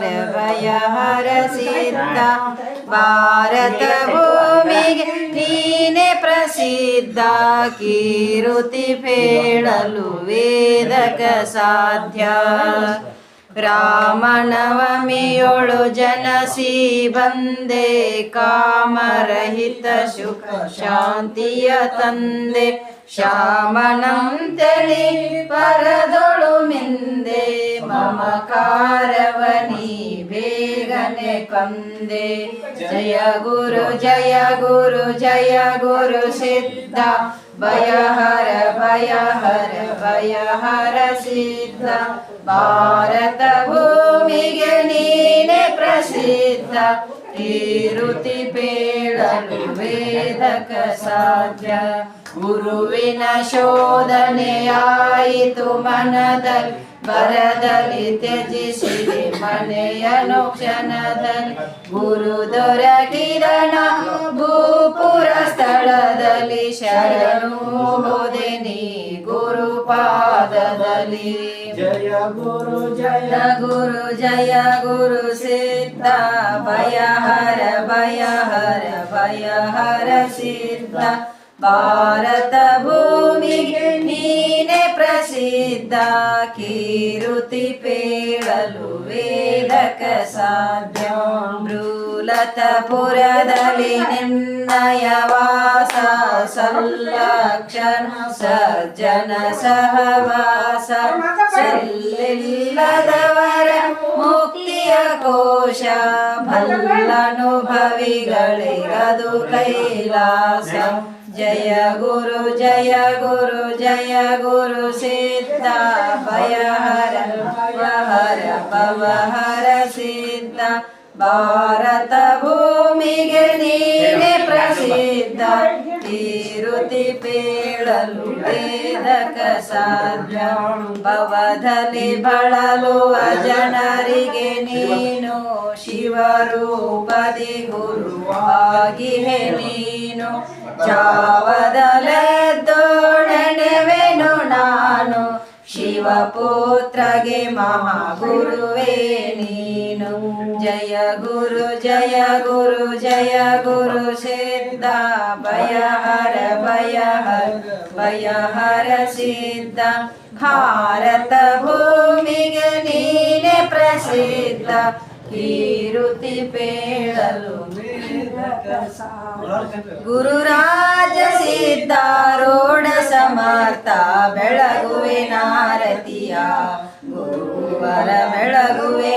ಹರ ಭಯ ಹರ ಸಿದ್ಧ ಭಾರತ ಭೂಮಿಗೆ ನೀನೆ ಪ್ರಸಿದ್ಧ. ಕೀರುತಿ ಪೇಳಲು ವೇದಕ ಸಾಧ್ಯ. ರಾಮನವಮಿಯೊಳು ಜನಸಿ ಬಂದೆ. ಕಾಮರಹಿತ ಸುಖ ಶಾಂತಿಯ ತಂದೆ. ಶ್ಯಾಮನಂತಳಿ ಪರದೊಳು ಮಿಂದೆ. मम कारवनि वेगने कन्दे जय गुरु जय गुरु जय गुरु सिद्ध। वयहर भयहर सिद्ध। भारत भूमिगे नीने प्रसिद्ध। निरुतिपेल वेदक साध्य। ಗುರುವಿನ ಶೋಧನೆಯಾಯಿತು ಮನದಲ್ಲಿ. ಬರದಲ್ಲಿ ತ್ಯಜಿಸಿದೆ ಮನೆಯನು ಕ್ಷಣದಲ್ಲಿ. ಗುರು ದೊರಕಿದನ ಭೂಪುರ ಸ್ಥಳದಲ್ಲಿ. ಶರಣು ಹೋದೆ ನೀ ಗುರು ಪಾದದಲ್ಲಿ. ಜಯ ಗುರು ಜಯ ಗುರು ಜಯ ಗುರು ಸಿದ್ಧ. ಭಯ ಹರ ಭಯ ಹರ ಭಯ ಹರ ಸಿದ್ಧ. ಭಾರತ ಭೂಮಿಗೆ ನೀನೆ ಪ್ರಸಿದ್ಧ ಕೀರುತಿ ಪೇಳಲು ವೇದಕ ಸಾಧ್ಯ. ಮೃಲತಪುರದಲ್ಲಿ ನಿನ್ನಯ ವಾಸ ಸಲ್ಲಕ್ಷಣ ಸಜ್ಜನ ಸಹವಾಸ. ಸಲ್ಲಿಲ್ಲದವರ ಮುಕ್ತಿಯ ಕೋಶ ಭಲ್ಲನುಭವಿಗಳಿಗದು ಕೈಲಾಸ. ಜಯ ಗುರು ಜಯ ಗುರು ಜಯ ಗುರು ಸಿದ್ಧ. ಭಯಹರ ಹರ ಪವಹರ ಸಿದ್ಧ. ಭಾರತ ಭೂಮಿಗೆ ನೀನೆ ಪ್ರಸಿದ್ಧ. ತಿರುತಿ ಪೇಳಲು ವೇದಕ ಸಾಧ್ಯ. ಭವದಲ್ಲಿ ಬಳಲುವ ಜನರಿಗೆ ನೀನು ಶಿವರೂಪದಿ ಗುರುವಾಗಿ ನೀನು ಜಾವದಲೆದ್ದೋಣೆವೆನು ನಾನು, ಶಿವಪುತ್ರಗೆ ಮಹಾಗುರುವೇ ನೀನು. ಜಯ ಗುರು ಜಯ ಗುರು ಜಯ ಗುರು ಸಿದ್ಧ, ಭಯ ಹರ ಭಯ ಹರ, ಭಯ ಸಿದ್ಧ. ಭಾರತ ಭೂಮಿಗೆ ನೀನೆ ಪ್ರಸಿದ್ಧ. ಕೀರುತಿ ಪೇಳಲು ಗುರುರಾಜ ಸಿದ್ಧಾರೋಢ ಸಮರ್ಥ ಬೆಳಗುವೆ ನಾರತಿಯ ಗುರುವರ ಬೆಳಗುವೆ